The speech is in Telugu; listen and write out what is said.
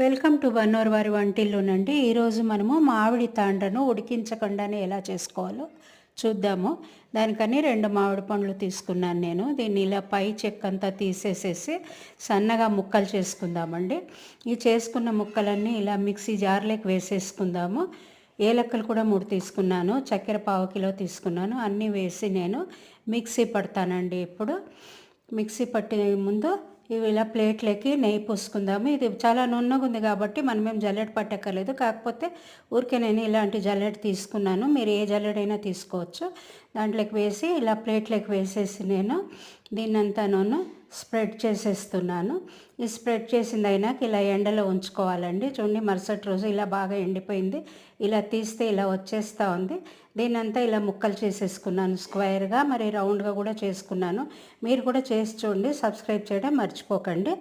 వెల్కమ్ టు బన్నోర్ వారి వంటిల్లునండి. ఈరోజు మనము మామిడి తాండ్రను ఉడికించకుండానే ఎలా చేసుకోవాలో చూద్దాము. దానికని రెండు మామిడి పండ్లు తీసుకున్నాను నేను. దీన్ని ఇలా పై చెక్క అంతా తీసేసేసి సన్నగా ముక్కలు చేసుకుందామండి. ఈ చేసుకున్న ముక్కలన్నీ ఇలా మిక్సీ జార్లోకి వేసేసుకుందాము. ఏలక్కలు కూడా మూడు తీసుకున్నాను. చక్కెర పావు కిలో తీసుకున్నాను. అన్నీ వేసి నేను మిక్సీ పడతానండి ఇప్పుడు. మిక్సీ పట్టే ముందు ఇవి ఇలా ప్లేట్లకి నెయ్యి పోసుకుందాము. ఇది చాలా నున్నగా ఉంది కాబట్టి మనమేం జల్లెడ పట్టక్కర్లేదు. కాకపోతే ఊరికే నేను ఇలాంటి జల్లెడ తీసుకున్నాను. మీరు ఏ జల్లెడైనా తీసుకోవచ్చు. దాంట్లోకి వేసి ఇలా ప్లేట్లోకి వేసేసి నేను దీన్నంతా నూనె స్ప్రెడ్ చేసేస్తున్నాను. ఈ స్ప్రెడ్ చేసింది అయినాక ఇలా ఎండలో ఉంచుకోవాలండి. చూడండి మరుసటి రోజు ఇలా బాగా ఎండిపోయింది. ఇలా తీస్తే ఇలా వచ్చేస్తూ ఉంది. దీన్నంతా ఇలా ముక్కలు చేసేసుకున్నాను. స్క్వేర్గా మరి రౌండ్గా కూడా చేసుకున్నాను. మీరు కూడా చేసి చూడండి సబ్స్క్రైబ్ చేయడం మర్చిపోకండి.